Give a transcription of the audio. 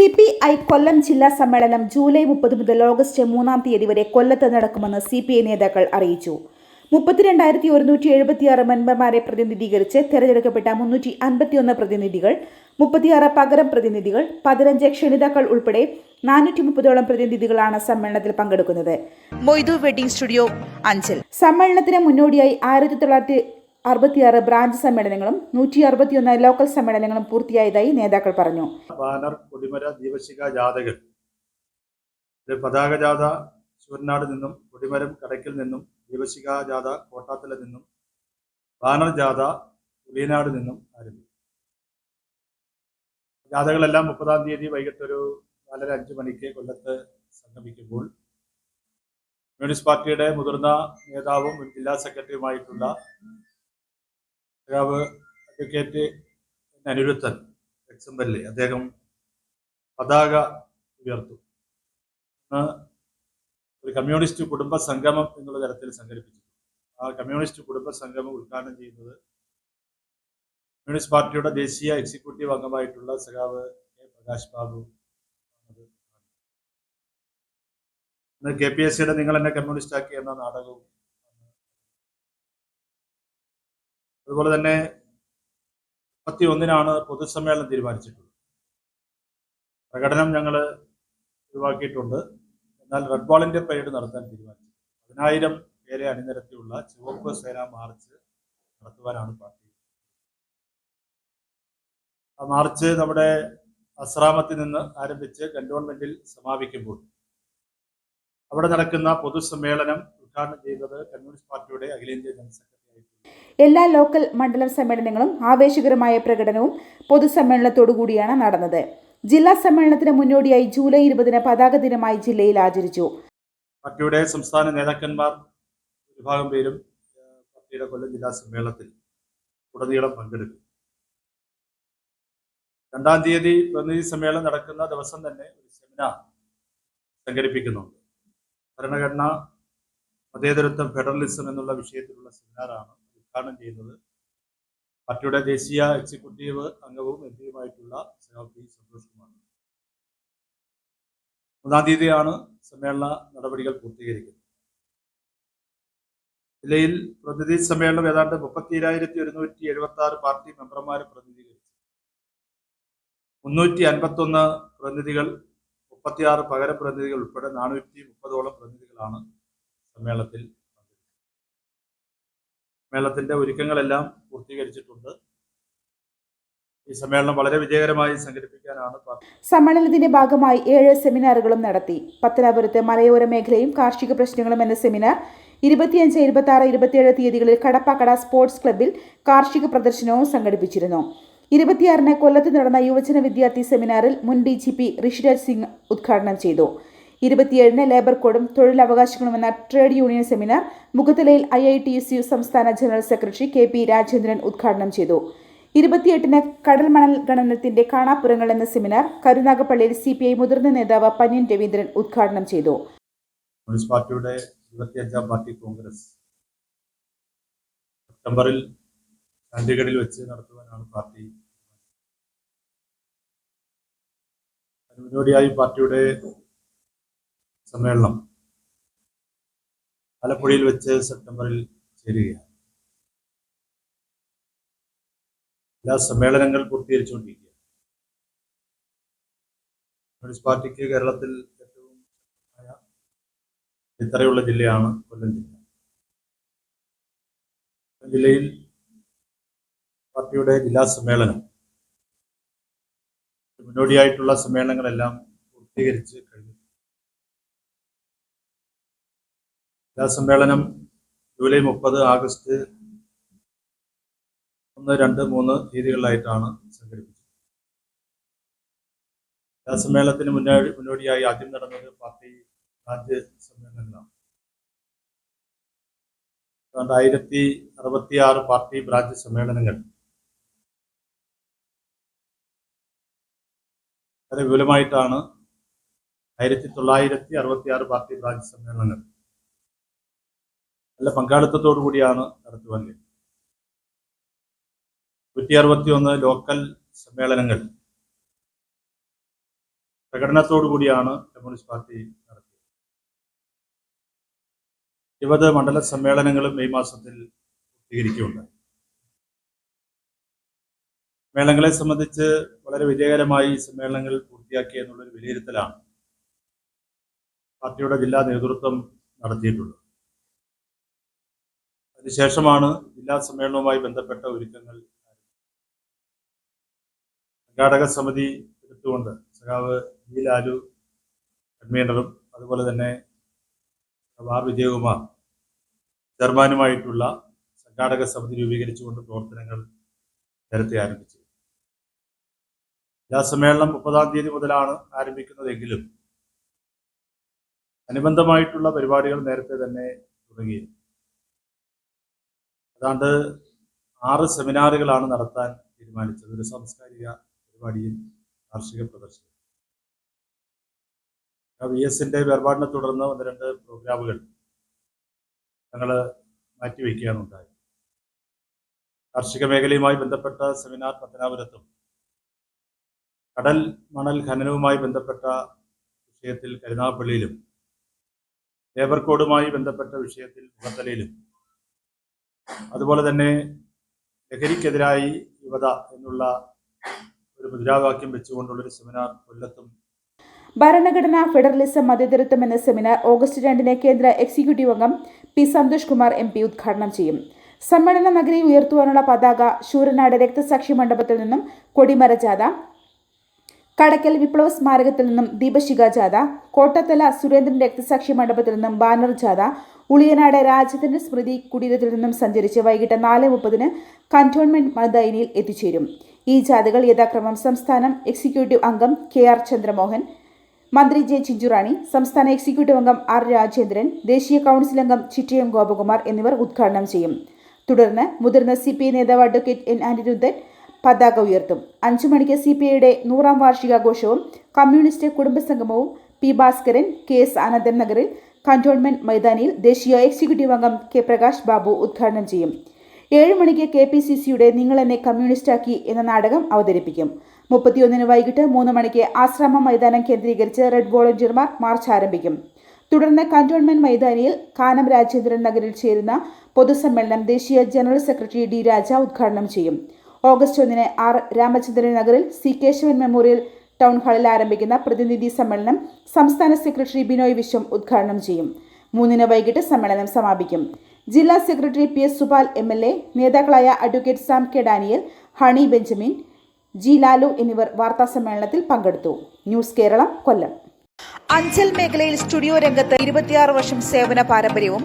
C P I കൊല്ലം ജില്ലാ സമ്മേളനം July മുപ്പത് മുതൽ ഓഗസ്റ്റ് മൂന്നാം തീയതി വരെ കൊല്ലത്ത് നടക്കുമെന്ന് സി പി ഐ നേതാക്കൾ അറിയിച്ചു. മുപ്പത്തിരണ്ടായിരത്തി ഒരുന്നൂറ്റി എഴുപത്തിയാറ് മെമ്പർമാരെ പ്രതിനിധീകരിച്ച് തെരഞ്ഞെടുക്കപ്പെട്ട മുന്നൂറ്റി അൻപത്തിയൊന്ന് പ്രതിനിധികൾ മുപ്പത്തിയാറ് പകരം പ്രതിനിധികൾ പതിനഞ്ച് ക്ഷണിതാക്കൾ ഉൾപ്പെടെ നാനൂറ്റി മുപ്പതോളം പ്രതിനിധികളാണ് സമ്മേളനത്തിൽ പങ്കെടുക്കുന്നത്. Moidu wedding studio Anchal. സമ്മേളനത്തിന് മുന്നോടിയായി ആയിരത്തി തൊള്ളായിരത്തി അറുപത്തിയാറ് ബ്രാഞ്ച് സമ്മേളനങ്ങളും നൂറ്റി അറുപത്തിയൊന്ന് ലോക്കൽ സമ്മേളനങ്ങളും പൂർത്തിയായതായി നേതാക്കൾ പറഞ്ഞു. ബാനർ കൊടിമര ദീപശിക ജാഥകൾ പതാക ജാഥ ശൂരനാട് നിന്നും കൊടിമരം കടയ്ക്കൽ നിന്നും ദീപശിക ജാഥ കോട്ടാത്തല നിന്നും ബാനർ ജാഥ ഉളിയനാട് നിന്നും ആരംഭിച്ചു. ജാഥകളെല്ലാം മുപ്പതാം തീയതി വൈകിട്ട് ഒരു നാലര അഞ്ച് മണിക്ക് കൊല്ലത്ത് സംഗമിക്കുമ്പോൾ കമ്മ്യൂണിസ്റ്റ് പാർട്ടിയുടെ മുതിർന്ന നേതാവും ജില്ലാ സെക്രട്ടറിയുമായിട്ടുള്ള സഖാവ് അഡ്വക്കേറ്റ് അനിരുദ്ധൻ എക്സംബല്ലേ അദ്ദേഹം പതാക ഉയർത്തു ഒരു കമ്മ്യൂണിസ്റ്റ് കുടുംബ സംഗമം എന്നുള്ള തരത്തിൽ സംഘടിപ്പിച്ചു ആ കമ്മ്യൂണിസ്റ്റ് കുടുംബ സംഗമം ഉദ്ഘാടനം ചെയ്യുന്നത് കമ്മ്യൂണിസ്റ്റ് പാർട്ടിയുടെ ദേശീയ എക്സിക്യൂട്ടീവ് അംഗമായിട്ടുള്ള സഖാവ് K Prakash Babu. K P S സിയുടെ നിങ്ങൾ എന്നെ കമ്മ്യൂണിസ്റ്റ് ആക്കി എന്ന നാടകവും അതുപോലെ തന്നെ മുപ്പത്തി ഒന്നിനാണ് പൊതുസമ്മേളനം തീരുമാനിച്ചിട്ടുള്ളത്. പ്രകടനം ഞങ്ങൾ ഒഴിവാക്കിയിട്ടുണ്ട്. എന്നാൽ റെഡ് ബോളിന്റെ പരേഡ് നടത്താൻ തീരുമാനിച്ചു. പതിനായിരം പേരെ അണിനിരത്തിയുള്ള ചുവപ്പ് സേന മാർച്ച് നടത്തുവാനാണ് പാർട്ടി. ആ മാർച്ച് നമ്മുടെ അസ്രാമത്തിൽ നിന്ന് ആരംഭിച്ച് കന്റോൺമെന്റിൽ സമാപിക്കുമ്പോൾ അവിടെ നടക്കുന്ന പൊതുസമ്മേളനം ഉദ്ഘാടനം ചെയ്തത് കമ്മ്യൂണിസ്റ്റ് പാർട്ടിയുടെ അഖിലേന്ത്യാ ജനറൽ സെക്രട്ടറി എല്ലാ ലോക്കൽ മണ്ഡലം സമ്മേളനങ്ങളും ആവേശകരമായ പ്രകടനവും പൊതുസമ്മേളനത്തോടുകൂടിയാണ് നടന്നത്. ജില്ലാ സമ്മേളനത്തിന് മുന്നോടിയായി ജൂലൈ ഇരുപതിന് പതാക ദിനമായി ജില്ലയിൽ ആചരിച്ചു. പാർട്ടിയുടെ സംസ്ഥാന നേതാക്കന്മാർ വിഭാഗം പേരും പാർട്ടിയുടെ കൊല്ലം ജില്ലാ സമ്മേളനത്തിൽ ഉടനീളം പങ്കെടുക്കും. രണ്ടാം തീയതി പ്രതിനിധി സമ്മേളനം നടക്കുന്ന ദിവസം തന്നെ ഒരു സെമിനാർ സംഘടിപ്പിക്കുന്നുണ്ട്. ഭരണഘടന മതേതരത്വം ഫെഡറലിസം എന്നുള്ള വിഷയത്തിലുള്ള സെമിനാറാണ് ഉദ്ഘാടനം ചെയ്യുന്നത് പാർട്ടിയുടെ ദേശീയ എക്സിക്യൂട്ടീവ് അംഗവും എം പിയുമായിട്ടുള്ള പി സന്തോഷ് കുമാർ മൂന്നാം തീയതിയാണ് സമ്മേളന നടപടികൾ പൂർത്തീകരിക്കുന്നത്. ജില്ലയിൽ പ്രതിനിധി സമ്മേളനം ഏതാണ്ട് മുപ്പത്തി ഏഴായിരത്തി ഒരുന്നൂറ്റി എഴുപത്തി ആറ് പാർട്ടി മെമ്പർമാരെ പ്രതിനിധീകരിച്ചു. മുന്നൂറ്റി അൻപത്തി ഒന്ന് പ്രതിനിധികൾ മുപ്പത്തിയാറ് പകരം പ്രതിനിധികൾ ഉൾപ്പെടെ നാനൂറ്റി മുപ്പതോളം പ്രതിനിധികളാണ് സമ്മേളനത്തിൽ സമ്മേളനത്തിന്റെ ഒരുക്കങ്ങളെല്ലാം പൂർത്തീകരിച്ചിട്ടുണ്ട്. ഈ സമ്മേളനം വളരെ വിജയകരമായി സംഘടിപ്പിക്കാനാണ് സമ്മേളനത്തിന്റെ ഭാഗമായി ഏഴ് സെമിനാറുകളും നടത്തി. പത്തനാപുരത്ത് മലയോര മേഖലയും കാർഷിക പ്രശ്നങ്ങളും എന്ന സെമിനാർ ഇരുപത്തിയഞ്ച് ഇരുപത്തി ആറ് ഇരുപത്തിയേഴ് തീയതികളിൽ കടപ്പാക്കട സ്പോർട്സ് ക്ലബ്ബിൽ കാർഷിക പ്രദർശനവും സംഘടിപ്പിച്ചിരുന്നു. ഇരുപത്തിയാറിന് കൊല്ലത്ത് നടന്ന യുവജന വിദ്യാർത്ഥി സെമിനാറിൽ മുൻ D G P Rishiraj Singh ഉദ്ഘാടനം ചെയ്തു. ഇരുപത്തിയേഴിന് ലേബർ കോഡും തൊഴിലവകാശങ്ങളും എന്ന trade union seminar മുഖത്തലയിൽ I I T S U സംസ്ഥാന general secretary K P Rajendran ഉദ്ഘാടനം ചെയ്തു. ഇരുപത്തിയെട്ടിന് കടൽ മണൽ ഗണനത്തിന്റെ കാണാപ്പുറങ്ങൾ എന്ന സെമിനാർ കരുനാഗപ്പള്ളിയിൽ സി പി ഐ മുതിർന്ന നേതാവ് പന്യൻ രവീന്ദ്രൻ ഉദ്ഘാടനം ചെയ്തു. കമ്മ്യൂണിസ്റ്റ് പാർട്ടിയുടെ പാർട്ടി കോൺഗ്രസ് സെപ്റ്റംബറിൽ ചണ്ഡീഗഡിൽ വെച്ച് നടത്തുവാനാണ് പാർട്ടി. അതിന് മുന്നോടിയായി പാർട്ടിയുടെ സമ്മേളനം ആലപ്പുഴയിൽ വെച്ച് സെപ്റ്റംബറിൽ ചേരുകയാണ്. എല്ലാ സമ്മേളനങ്ങൾ പൂർത്തീകരിച്ചുകൊണ്ടിരിക്കുകയാണ്. കമ്മ്യൂണിസ്റ്റ് പാർട്ടിക്ക് കേരളത്തിൽ ഏറ്റവും ഇത്രയുള്ള ജില്ലയാണ് കൊല്ലം ജില്ല. ജില്ലയിൽ പാർട്ടിയുടെ ജില്ലാ സമ്മേളനം മുന്നോടിയായിട്ടുള്ള സമ്മേളനങ്ങളെല്ലാം പൂർത്തീകരിച്ച് കഴിഞ്ഞു. സമ്മേളനം ജൂലൈ മുപ്പത് ആഗസ്റ്റ് ഒന്ന് രണ്ട് മൂന്ന് തീയതികളിലായിട്ടാണ് സംഘടിപ്പിച്ചത്. സമ്മേളനത്തിന് മുന്നോടി മുന്നോടിയായി ആദ്യം നടന്നത് പാർട്ടി രാജ്യ സമ്മേളനങ്ങളാണ്. ആയിരത്തി അറുപത്തി അറുപത്തിയാറ് പാർട്ടി ബ്രാഞ്ച് സമ്മേളനങ്ങൾ. വളരെ വിപുലമായിട്ടാണ് ആയിരത്തി തൊള്ളായിരത്തി അറുപത്തിയാറ് പാർട്ടി ബ്രാഞ്ച് സമ്മേളനങ്ങൾ. നല്ല പങ്കാളിത്തത്തോടു കൂടിയാണ് നടത്തുവാൻ കഴിയും നൂറ്റി അറുപത്തി ഒന്ന് ലോക്കൽ സമ്മേളനങ്ങൾ പ്രകടനത്തോടു കൂടിയാണ് കമ്മ്യൂണിസ്റ്റ് പാർട്ടി നടത്തിയത്. ഇരുപത് മണ്ഡല സമ്മേളനങ്ങളും മെയ് മാസത്തിൽ പൂർത്തീകരിക്കുകയുണ്ടായി. മേളങ്ങളെ സംബന്ധിച്ച് വളരെ വിജയകരമായി സമ്മേളനങ്ങൾ പൂർത്തിയാക്കി എന്നുള്ളൊരു വിലയിരുത്തലാണ് പാർട്ടിയുടെ ജില്ലാ നേതൃത്വം നടത്തിയിട്ടുള്ളത്. അതിനുശേഷമാണ് ജില്ലാ സമ്മേളനവുമായി ബന്ധപ്പെട്ട ഒരുക്കങ്ങൾ സംഘാടക സമിതി എടുത്തുകൊണ്ട് സഖാവ് വി ലാലു കൺവീനറും അതുപോലെ തന്നെ ആർ വിജയകുമാർ ചെയർമാനുമായിട്ടുള്ള സംഘാടക സമിതി രൂപീകരിച്ചുകൊണ്ട് പ്രവർത്തനങ്ങൾ നേരത്തെ ആരംഭിച്ചു. ജില്ലാ സമ്മേളനം മുപ്പതാം തീയതി മുതലാണ് ആരംഭിക്കുന്നതെങ്കിലും അനുബന്ധമായിട്ടുള്ള പരിപാടികൾ നേരത്തെ തന്നെ തുടങ്ങിയിരുന്നു. ഏതാണ്ട് ആറ് സെമിനാറുകളാണ് നടത്താൻ തീരുമാനിച്ചത്. ഒരു സാംസ്കാരിക പരിപാടിയും കാർഷിക പ്രദർശനം വി എസിന്റെ വേർപാടിനെ തുടർന്ന് ഒന്ന് രണ്ട് പ്രോഗ്രാമുകൾ ഞങ്ങൾ മാറ്റിവെക്കുകയാണ് ഉണ്ടായത്. കാർഷിക മേഖലയുമായി ബന്ധപ്പെട്ട സെമിനാർ പത്തനാപുരത്തും കടൽ മണൽ ഖനനവുമായി ബന്ധപ്പെട്ട വിഷയത്തിൽ കരുനാഗപ്പള്ളിയിലും ലേബർ കോഡുമായി ബന്ധപ്പെട്ട വിഷയത്തിൽ മുഖത്തലയിലും അതുപോലെ തന്നെ ലഹരിക്കെതിരായി യുവത എന്നുള്ള ഒരു മുദ്രാവാക്യം വെച്ചുകൊണ്ടുള്ള ഒരു സെമിനാർ കൊല്ലത്തും. ഭരണഘടന ഫെഡറലിസം മതേതരത്വം എന്ന സെമിനാർ ഓഗസ്റ്റ് രണ്ടിന് കേന്ദ്ര എക്സിക്യൂട്ടീവ് അംഗം P Santhosh Kumar M P ഉദ്ഘാടനം ചെയ്യും. സമ്മേളന നഗരി ഉയർത്തുവാനുള്ള പതാക ശൂരനാട് രക്തസാക്ഷി മണ്ഡപത്തിൽ നിന്നും കൊടിമര ജാഥ കടക്കൽ വിപ്ലവ സ്മാരകത്തിൽ നിന്നും ദീപശിഖ ജാഥ കോട്ടത്തല സുരേന്ദ്രൻ രക്തസാക്ഷി മണ്ഡപത്തിൽ നിന്നും ബാനർ ജാഥ ഉളിയനാട് രാജ്യത്തിന്റെ സ്മൃതി കുടീരത്തിൽ നിന്നും സഞ്ചരിച്ച് വൈകിട്ട് നാല് മുപ്പതിന് കന്റോൺമെന്റ് മദൈനിയിൽ എത്തിച്ചേരും. ഈ ജാഥകൾ യഥാക്രമം സംസ്ഥാനം എക്സിക്യൂട്ടീവ് അംഗം കെ ആർ ചന്ദ്രമോഹൻ മന്ത്രി ജെ ചിഞ്ചുറാണി സംസ്ഥാന എക്സിക്യൂട്ടീവ് അംഗം ആർ രാജേന്ദ്രൻ ദേശീയ കൗൺസിൽ അംഗം ചിറ്റയം ഗോപകുമാർ എന്നിവർ ഉദ്ഘാടനം ചെയ്യും. തുടർന്ന് മുതിർന്ന സി പി ഐ നേതാവ് അഡ്വക്കേറ്റ് എൻ അനിരുദ്ധൻ പതാക ഉയർത്തും. അഞ്ചു മണിക്ക് സി പി ഐയുടെ നൂറാം വാർഷികാഘോഷവും communist കുടുംബസംഗമവും P Bhaskaran K S Anandan നഗറിൽ കന്റോൺമെന്റ് മൈതാനിയിൽ ദേശീയ എക്സിക്യൂട്ടീവ് അംഗം കെ പ്രകാശ് ബാബു ഉദ്ഘാടനം ചെയ്യും. ഏഴ് മണിക്ക് കെ പി സി സിയുടെ നിങ്ങൾ എന്നെ കമ്മ്യൂണിസ്റ്റാക്കി എന്ന നാടകം അവതരിപ്പിക്കും. മുപ്പത്തിയൊന്നിന് വൈകിട്ട് മൂന്ന് മണിക്ക് ആശ്രമ മൈതാനം കേന്ദ്രീകരിച്ച് റെഡ് വോളണ്ടിയർമാർ മാർച്ച് ആരംഭിക്കും. തുടർന്ന് കന്റോൺമെന്റ് മൈതാനിയിൽ കാനം രാജേന്ദ്രൻ നഗറിൽ ചേരുന്ന പൊതുസമ്മേളനം ദേശീയ ജനറൽ സെക്രട്ടറി ഡി രാജ ഉദ്ഘാടനം ചെയ്യും. ഓഗസ്റ്റ് ഒന്നിന് ആർ രാമചന്ദ്രൻ നഗറിൽ സി കേശവൻ മെമ്മോറിയൽ ടൗൺ ഹാളിൽ ആരംഭിക്കുന്ന പ്രതിനിധി സമ്മേളനം സംസ്ഥാന സെക്രട്ടറി ബിനോയ് വിശ്വം ഉദ്ഘാടനം ചെയ്യും. മൂന്നിന് വൈകിട്ട് സമ്മേളനം സമാപിക്കും. ജില്ലാ secretary P S Supal M L A നേതാക്കളായ advocate Sam K Daniel Honey Benjamin G Lalu എന്നിവർ വാർത്താ സമ്മേളനത്തിൽ പങ്കെടുത്തു. ന്യൂസ് കേരളം കൊല്ലം. അഞ്ചൽ മേഖലയിൽ സ്റ്റുഡിയോ രംഗത്ത് ഇരുപത്തിയാറ് വർഷം സേവന പാരമ്പര്യവും